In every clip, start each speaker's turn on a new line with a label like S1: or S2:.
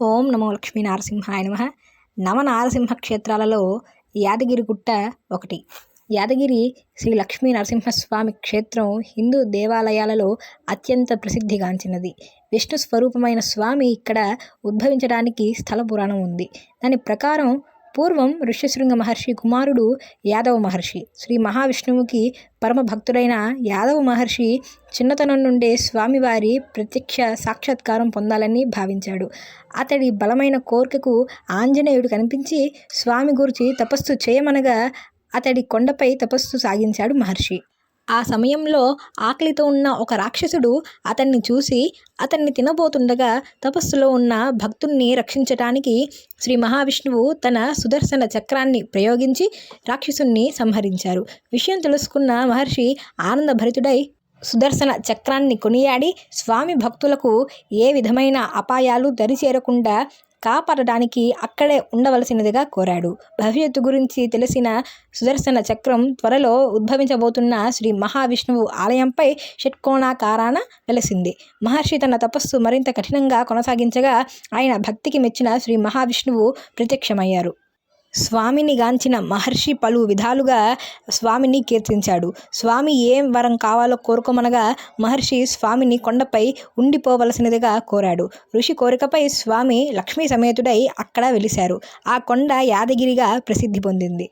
S1: ఓం నమో లక్ష్మీ నారసింహాయ నమ. నవ నారసింహ క్షేత్రాలలో యాదగిరిగుట్ట ఒకటి. యాదగిరి శ్రీ లక్ష్మీ నరసింహస్వామి క్షేత్రం హిందూ దేవాలయాలలో అత్యంత ప్రసిద్ధిగాంచినది. విష్ణు స్వరూపమైన స్వామి ఇక్కడ ఉద్భవించడానికి స్థల పురాణం ఉంది. దాని ప్రకారం పూర్వం ఋష్యశృంగ మహర్షి కుమారుడు యాదవ మహర్షి. శ్రీ మహావిష్ణువుకి పరమ భక్తుడైన యాదవ మహర్షి చిన్నతనం నుండే స్వామివారి ప్రత్యక్ష సాక్షాత్కారం పొందాలని భావించాడు. అతడి బలమైన కోరికకు ఆంజనేయుడు కనిపించి స్వామి గురించి తపస్సు చేయమనగా అతడి కొండపై తపస్సు సాగించాడు మహర్షి. ఆ సమయంలో ఆకలితో ఉన్న ఒక రాక్షసుడు అతన్ని చూసి అతన్ని తినబోతుండగా తపస్సులో ఉన్న భక్తుణ్ణి రక్షించటానికి శ్రీ మహావిష్ణువు తన సుదర్శన చక్రాన్ని ప్రయోగించి రాక్షసుణ్ణి సంహరించారు. విషయం తెలుసుకున్న మహర్షి ఆనందభరితుడై సుదర్శన చక్రాన్ని కొనియాడి స్వామి భక్తులకు ఏ విధమైన అపాయాలు దరిచేరకుండా కాపాడడానికి అక్కడే ఉండవలసినదిగా కోరాడు. భవిష్యత్తు గురించి తెలిసిన సుదర్శన చక్రం త్వరలో ఉద్భవించబోతున్న శ్రీ మహావిష్ణువు ఆలయంపై షట్కోణాకారాన వెలసింది. మహర్షి తన తపస్సు మరింత కఠినంగా కొనసాగించగా ఆయన భక్తికి మెచ్చిన శ్రీ మహావిష్ణువు ప్రత్యక్షమయ్యారు. స్వామిని గాంచిన మహర్షి పలు విధాలుగా స్వామిని కీర్తించాడు. స్వామి ఏం వరం కావాలో కోరుకోమనగా మహర్షి స్వామిని కొండపై ఉండిపోవలసినదిగా కోరాడు. ఋషి కోరికపై స్వామి లక్ష్మీ సమేతుడై అక్కడ వెలిశారు. ఆ కొండ యాదగిరిగా ప్రసిద్ధి పొందింది.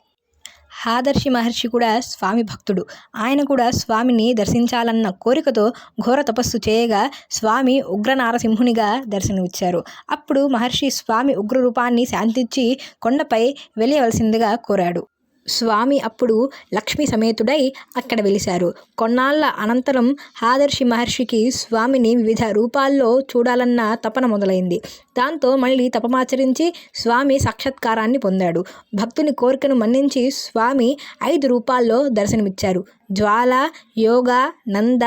S1: హాదర్శి మహర్షి కూడా స్వామి భక్తుడు. ఆయన కూడా స్వామిని దర్శించాలన్న కోరికతో ఘోర తపస్సు చేయగా స్వామి ఉగ్ర నారసింహునిగా దర్శనమిచ్చారు. అప్పుడు మహర్షి స్వామి ఉగ్రరూపాన్ని శాంతించి కొండపై వెలియవలసిందిగా కోరాడు. స్వామి అప్పుడు లక్ష్మీ సమేతుడై అక్కడ వెలిశారు. కొన్నాళ్ళ అనంతరం ఆదర్శి మహర్షికి స్వామిని వివిధ రూపాల్లో చూడాలన్న తపన మొదలైంది. దాంతో మళ్ళీ తపమాచరించి స్వామి సాక్షాత్కారాన్ని పొందాడు. భక్తుని కోరికను మన్నించి స్వామి ఐదు రూపాల్లో దర్శనమిచ్చారు. జ్వాల యోగ నంద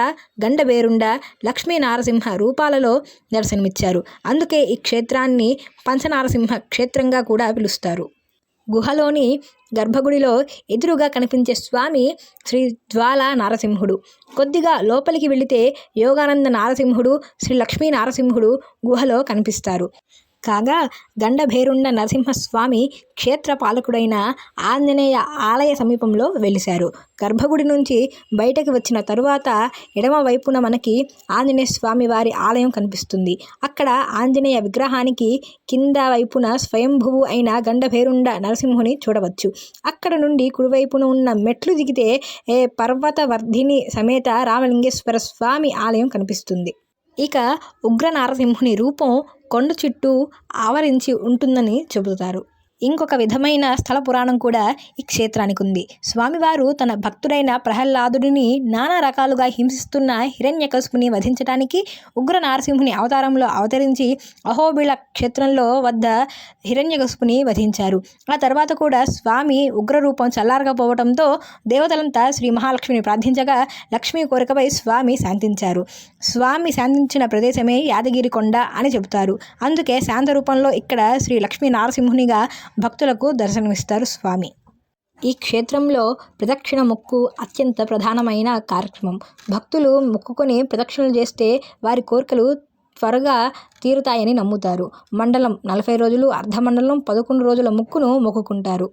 S1: గండబేరుండ లక్ష్మీ నారసింహ రూపాలలో దర్శనమిచ్చారు. అందుకే ఈ క్షేత్రాన్ని పంచనారసింహ క్షేత్రంగా కూడా పిలుస్తారు. గుహలోని గర్భగుడిలో ఎదురుగా కనిపించే స్వామి శ్రీ జ్వాల నారసింహుడు. కొద్దిగా లోపలికి వెళితే యోగానంద నారసింహుడు శ్రీ లక్ష్మీ నారసింహుడు గుహలో కనిపిస్తారు. కాగా గండభేరుండ నరసింహస్వామి క్షేత్ర పాలకుడైన ఆంజనేయ ఆలయ సమీపంలో వెలిశారు. గర్భగుడి నుంచి బయటకు వచ్చిన తరువాత ఎడమ వైపున మనకి ఆంజనేయ స్వామి వారి ఆలయం కనిపిస్తుంది. అక్కడ ఆంజనేయ విగ్రహానికి కింద వైపున స్వయంభువు అయిన గండభేరుండ నరసింహుని చూడవచ్చు. అక్కడ నుండి కుడివైపున ఉన్న మెట్లు దిగితే ఏ పర్వతవర్ధిని సమేత రామలింగేశ్వర స్వామి ఆలయం కనిపిస్తుంది. ఇక ఉగ్ర నారసింహుని రూపం కొండ చుట్టూ ఆవరించి ఉంటుందని చెబుతారు. ఇంకొక విధమైన స్థల పురాణం కూడా ఈ క్షేత్రానికి ఉంది. స్వామివారు తన భక్తుడైన ప్రహ్లాదుడిని నానా రకాలుగా హింసిస్తున్న హిరణ్యకశుపుని వధించడానికి ఉగ్ర నారసింహుని అవతారంలో అవతరించి అహోబిళ క్షేత్రంలో వద్ద హిరణ్యకశుపుని వధించారు. ఆ తర్వాత కూడా స్వామి ఉగ్రరూపం చల్లారకపోవడంతో దేవతలంతా శ్రీ మహాలక్ష్మిని ప్రార్థించగా లక్ష్మీ కోరికపై స్వామి శాంతించారు. స్వామి శాంతించిన ప్రదేశమే యాదగిరి కొండ అని చెబుతారు. అందుకే శాంత రూపంలో ఇక్కడ శ్రీ లక్ష్మీ నారసింహునిగా భక్తులకు దర్శనమిస్తారు స్వామి. ఈ క్షేత్రంలో ప్రదక్షిణ మొక్కు అత్యంత ప్రధానమైన కార్యక్రమం. భక్తులు మొక్కుకొని ప్రదక్షిణలు చేస్తే వారి కోరికలు త్వరగా తీరుతాయని నమ్ముతారు. మండలం నలభై రోజులు అర్ధమండలం పదకొండు రోజుల ముక్కును మొక్కుకుంటారు.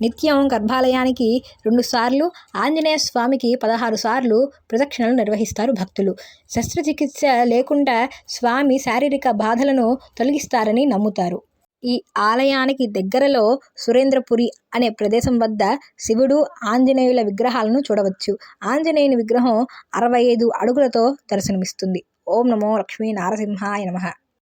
S1: నిత్యం గర్భాలయానికి రెండుసార్లు ఆంజనేయ స్వామికి పదహారు సార్లు ప్రదక్షిణలు నిర్వహిస్తారు భక్తులు. శస్త్రచికిత్స లేకుండా స్వామి శారీరక బాధలను తొలగిస్తారని నమ్ముతారు. ఈ ఆలయానికి దగ్గరలో సురేంద్రపురి అనే ప్రదేశం వద్ద శివుడు ఆంజనేయుల విగ్రహాలను చూడవచ్చు. ఆంజనేయుని విగ్రహం అరవై ఐదు అడుగులతో దర్శనమిస్తుంది. ఓం నమో లక్ష్మీ నారసింహాయ నమ.